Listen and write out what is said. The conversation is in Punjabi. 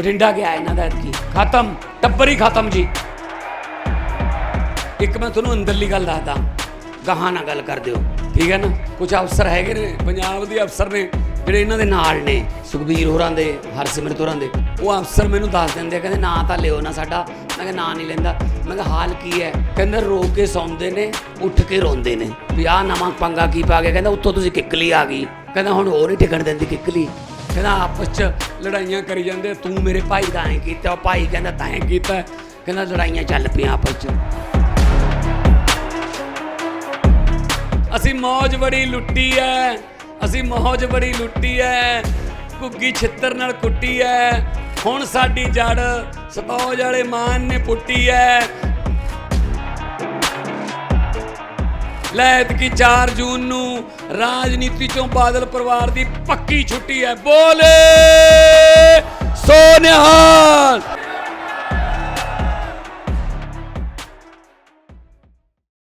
ਬਠਿੰਡਾ ਗਿਆ ਇਹਨਾਂ ਦਾ ਐਤਕੀ। ਖਤਮ, ਟੱਬਰ ਹੀ ਖਤਮ ਜੀ। ਇੱਕ ਮੈਂ ਤੁਹਾਨੂੰ ਅੰਦਰਲੀ ਗੱਲ ਦੱਸਦਾ, ਗਾਹਾਂ ਨਾਲ ਗੱਲ ਕਰ ਦਿਓ। ਠੀਕ ਹੈ ਨਾ? ਕੁਝ ਅਫਸਰ ਹੈਗੇ ਨੇ, ਪੰਜਾਬ ਦੇ ਅਫਸਰ ਨੇ, ਜਿਹੜੇ ਇਹਨਾਂ ਦੇ ਨਾਲ ਨੇ, ਸੁਖਬੀਰ ਹੋਰਾਂ ਦੇ, ਹਰਸਿਮਰਤ ਹੋਰਾਂ ਦੇ। ਉਹ ਅਫਸਰ ਮੈਨੂੰ ਦੱਸ ਦਿੰਦੇ ਆ, ਕਹਿੰਦੇ ਨਾਂ ਤਾਂ ਲਿਓ ਨਾ ਸਾਡਾ। ਮੈਂ ਕਿਹਾ ਨਾਂ ਨਹੀਂ ਲੈਂਦਾ। ਮੈਂ ਕਿਹਾ ਹਾਲ ਕੀ ਹੈ? ਕਹਿੰਦਾ ਰੋ ਕੇ ਸੌਂਦੇ ਨੇ, ਉੱਠ ਕੇ ਰੋਂਦੇ ਨੇ। ਵੀ ਆਹ ਨਵਾਂ ਪੰਗਾ ਕੀ ਪਾ ਗਿਆ? ਕਹਿੰਦਾ ਉੱਥੋਂ ਤੁਸੀਂ ਕਿੱਕਲੀ ਆ ਗਈ। ਕਹਿੰਦਾ ਹੁਣ ਹੋਰ ਹੀ ਟਿਕਣ ਦਿੰਦੀ ਕਿੱਕਲੀ ਕਹਿੰਦਾ ਆਪਸ ਚ ਲੜਾਈਆਂ ਕਰੀ ਜਾਂਦੇ, ਤੂੰ ਮੇਰੇ ਭਾਈ ਦਾ ਐਂ ਕੀਤਾ, ਉਹ ਭਾਈ ਕਹਿੰਦਾ ਤਾਂ ਐਂ ਕੀਤਾ, ਕਹਿੰਦਾ ਲੜਾਈਆਂ ਚੱਲ ਪਈਆਂ ਆਪਸ ਚ। ਅਸੀਂ ਮੌਜ ਬੜੀ ਲੁੱਟੀ ਐ, ਅਸੀਂ ਮੌਜ ਬੜੀ ਲੁੱਟੀ ਐ, ਘੁੱਗੀ ਛਿੱਤਰ ਨਾਲ ਕੁੱਟੀ ਐ, ਹੁਣ ਸਾਡੀ ਜੜ ਸਤੌਜ ਵਾਲੇ ਮਾਨ ਨੇ ਪੁੱਟੀ ਐ। ਲੈਤ ਕੀ 4 ਜੂਨ ਨੂੰ ਰਾਜਨੀਤੀ ਚੋਂ ਬਾਦਲ ਪਰਿਵਾਰ ਦੀ ਪੱਕੀ ਛੁੱਟੀ ਐ, ਬੋਲੇ! ਸੋਨਿਹਾਲ